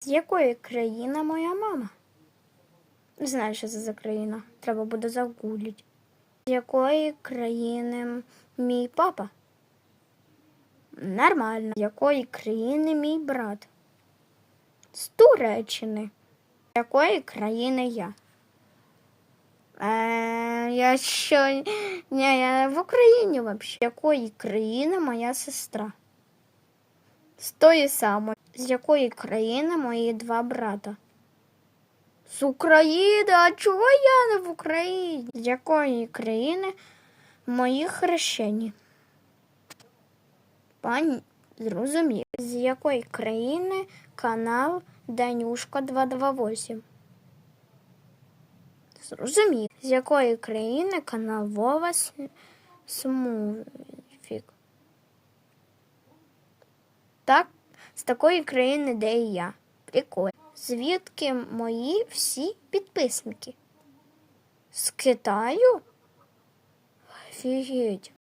З якої країни моя мама? Не знаю, що це за країна. Треба буде загуглити. З якої країни мій папа? Нормально. З якої країни мій брат? З Туреччини. З якої країни я? Е, я що? Ні, я в Україні взагалі. З якої країни моя сестра? З тої самої. З якої країни мої два брата? З України? А чого я не в Україні? З якої країни мої хрещені? Пані зрозумів. З якої країни канал Данюшка 228? Зрозумів. З якої країни канал Вова С- Так, з такої країни, де і я. Прикольно. Звідки мої всі підписники? З Китаю? Офігеть.